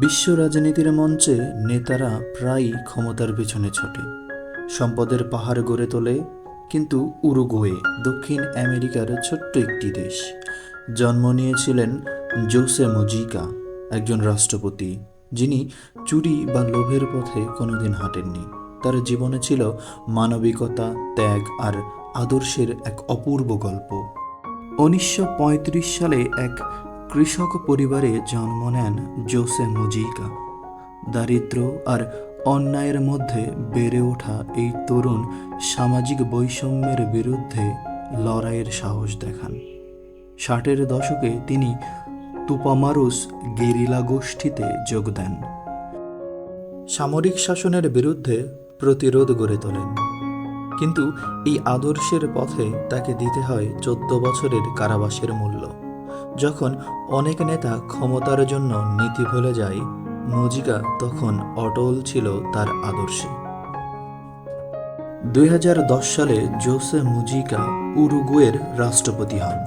বিশ্ব রাজনীতির মঞ্চে নেতারা প্রায়ই ক্ষমতার পেছনে ছোটে। সম্পদের পাহাড় গড়ে তোলে, কিন্তু উরুগুয়ে, দক্ষিণ আমেরিকার ছোট্ট একটি দেশ। জন্ম নিয়েছিলেন জোসে মুজিকা, একজন রাষ্ট্রপতি, যিনি চুরি বা লোভের পথে কোনোদিন হাঁটেননি। তার জীবনে ছিল মানবিকতা, ত্যাগ আর আদর্শের এক অপূর্ব গল্প। উনিশশো পঁয়ত্রিশ সালে এক কৃষক পরিবারে জন্ম নেন জোসে মুজিকা। দারিদ্র আর অন্যায়ের মধ্যে বেড়ে ওঠা এই তরুণ সামাজিক বৈষম্যের বিরুদ্ধে লড়াইয়ের সাহস দেখান। ষাটের দশকে তিনি তুপামারুস গেরিলা গোষ্ঠীতে যোগ দেন। সামরিক শাসনের বিরুদ্ধে প্রতিরোধ গড়ে তোলেন। কিন্তু এই আদর্শের পথে তাকে দিতে হয় চোদ্দ বছরের কারাবাসের মূল্য। যখন অনেক নেতা ক্ষমতার জন্য নীতি ভুলে যায় মজিকা তখন অটল ছিল তার আদর্শে। দুই হাজার দশ সালে জোসে মুজিকা উরুগুয়ের রাষ্ট্রপতি হন।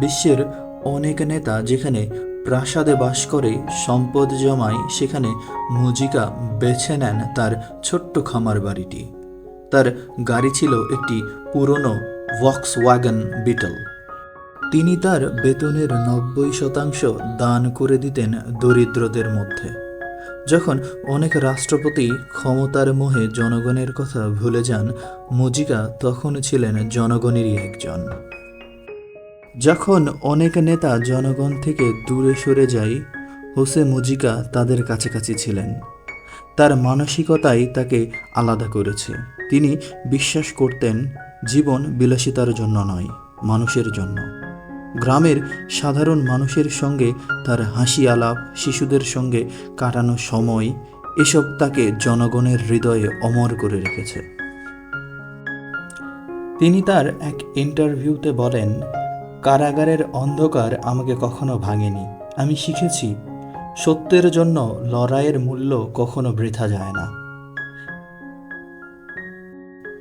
বিশ্বের অনেক নেতা যেখানে প্রাসাদে বাস করে সম্পদ জমায়, সেখানে মুজিকা বেছে নেন তার ছোট্ট খামার বাড়িটি। তার গাড়ি ছিল একটি পুরনো ভক্স ওয়াগন বিটল তিনি তার বেতনের নব্বই শতাংশ দান করে দিতেন দরিদ্রদের মধ্যে। যখন অনেক রাষ্ট্রপতি ক্ষমতার মোহে জনগণের কথা ভুলে যান, মুজিকা তখন ছিলেন জনগণেরই একজন। যখন অনেক নেতা জনগণ থেকে দূরে সরে যায়, হোসে মুজিকা তাদের কাছাকাছি ছিলেন। তার মানসিকতাই তাকে আলাদা করেছে। তিনি বিশ্বাস করতেন, জীবন বিলাসিতার জন্য নয়, মানুষের জন্য। গ্রামের সাধারণ মানুষের সঙ্গে তার হাসি আলাপ, শিশুদের সঙ্গে কাটানো সময়, এসব তাকে জনগণের হৃদয়ে অমর করে রেখেছে। তিনি তার এক ইন্টারভিউতে বলেন, কারাগারের অন্ধকার আমাকে কখনো ভাঙেনি। আমি শিখেছি, সত্যের জন্য লড়াইয়ের মূল্য কখনো বৃথা যায় না।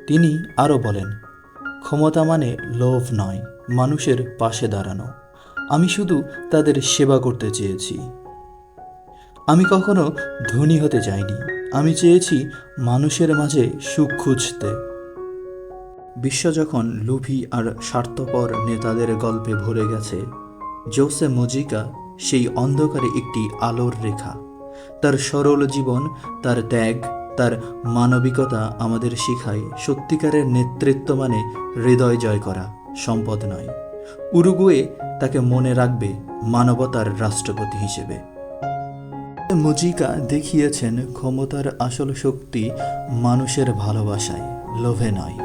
তিনি আরও বলেন, ক্ষমতা মানে লোভ নয়। মানুষের পাশে দাঁড়ানো। আমি শুধু তাদের সেবা করতে চেয়েছি। আমি কখনো ধনী হতে চাইনি আমি চেয়েছি মানুষের মাঝে সুখ খুঁজতে। বিশ্ব যখন লুভি আর স্বার্থপর নেতাদের গল্পে ভরে গেছে, জোসে মজিকা সেই অন্ধকারে একটি আলোর রেখা। তার সরল জীবন, তার ত্যাগ, তার মানবিকতা আমাদের শিখায় সত্যিকারের নেতৃত্ব মানে হৃদয় জয় করা। সম্পদ নয়। উরুগুয়ে তাকে মনে রাখবে মানবতার রাষ্ট্রপতি হিসেবে। মজিকা দেখিয়েছেন ক্ষমতার আসল শক্তি মানুষের ভালোবাসায়, লোভে নয়।